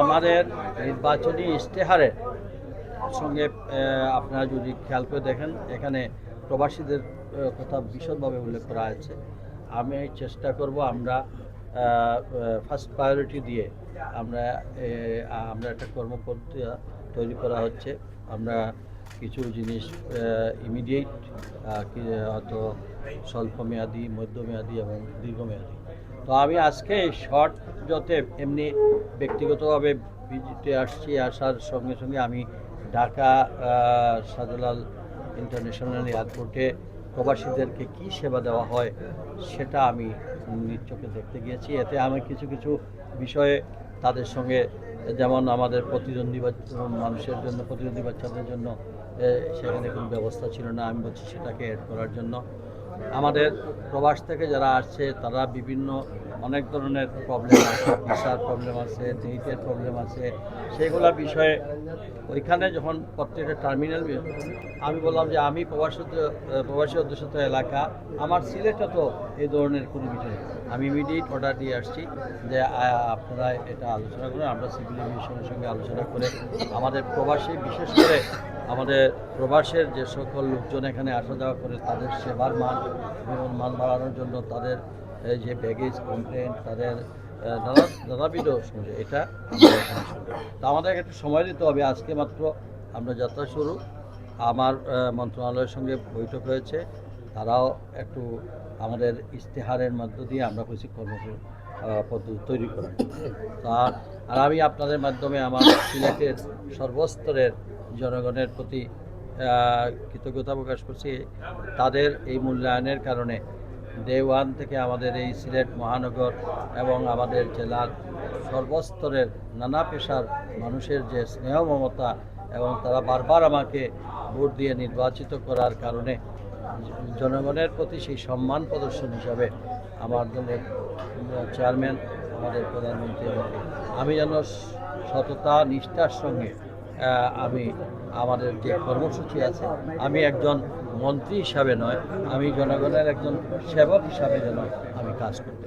আমাদের নির্বাচনী ইশতেহারের সঙ্গে আপনারা যদি খেয়াল করে দেখেন, এখানে প্রবাসীদের কথা বিশদভাবে উল্লেখ করা হয়েছে। আমি চেষ্টা করব আমরা ফার্স্ট প্রায়োরিটি দিয়ে আমরা আমরা একটা কর্মপদ্ধতি তৈরি করা হচ্ছে। আমরা কিছু জিনিস ইমিডিয়েট হয়তো স্বল্পমেয়াদী, মধ্যমেয়াদী এবং দীর্ঘমেয়াদী। তো আমি আজকে শর্ট যতে এমনি ব্যক্তিগতভাবে ভিজিটে আসছি, আসার সঙ্গে সঙ্গে আমি ঢাকা শাহজালাল ইন্টারন্যাশনাল এয়ারপোর্টে প্রবাসীদেরকে কি সেবা দেওয়া হয় সেটা আমি নিজ চোখে দেখতে গিয়েছি। এতে আমি কিছু কিছু বিষয়ে তাদের সঙ্গে, যেমন আমাদের প্রতিদ্বন্দ্বী মানুষের জন্য প্রতিদ্বন্দ্বী বাচ্চাদের জন্য সেখানে কোনো ব্যবস্থা ছিল না। আমি বলছি সেটাকে অ্যাড করার জন্য। আমাদের প্রবাস থেকে যারা আসছে, তারা বিভিন্ন অনেক ধরনের প্রবলেম আছে ভিসার প্রবলেম আছে ডেটের প্রবলেম আছে সেগুলো বিষয়ে ওইখানে যখন প্রত্যেকটা টার্মিনাল আমি বললাম যে আমি প্রবাসী প্রবাসী অধ্যুষিত এলাকা, আমার সিলেটে তো এই ধরনের কোনো বিষয়। আমি ইমিডিয়েট অর্ডার দিয়ে আসছি যে আপনারা এটা আলোচনা করে আমরা সিভিল এভিয়েশনের সঙ্গে আলোচনা করে আমাদের প্রবাসী, বিশেষ করে আমাদের প্রবাসের যে সকল লোকজন এখানে আসা যাওয়া করে তাদের সেবার মান এবং মান বাড়ানোর জন্য তাদের যে ব্যাগেজ কমপ্লেন তাদের নানাবিধ শুনছে এটা তা আমাদের একটু সময় দিতে হবে। আজকে মাত্র আমরা যাত্রা শুরু। আমার মন্ত্রণালয়ের সঙ্গে বৈঠক হয়েছে। তারাও একটু আমাদের ইশতেহারের মধ্য দিয়ে আমরা কিছু কর্ম পদ্ধতি তৈরি জন্য। তা- আর আমি আপনাদের মাধ্যমে আমার সিলেটের সর্বস্তরের জনগণের প্রতি কৃতজ্ঞতা প্রকাশ করছি। তাদের এই মূল্যায়নের কারণে ডে ওয়ান থেকে আমাদের এই সিলেট মহানগর এবং আমাদের জেলার সর্বস্তরের নানা পেশার মানুষের যে স্নেহ মমতা এবং তারা বারবার আমাকে ভোট দিয়ে নির্বাচিত করার কারণে জনগণের প্রতি সেই সম্মান প্রদর্শন হিসাবে আমার দলের চেয়ারম্যান, আমাদের প্রধানমন্ত্রী আমি যেন সততা, নিষ্ঠার সঙ্গে আমি আমাদের যে কর্মসূচি আছে। আমি একজন মন্ত্রী হিসাবে নয়, আমি জনগণের একজন সেবক হিসাবে যেন আমি কাজ করতে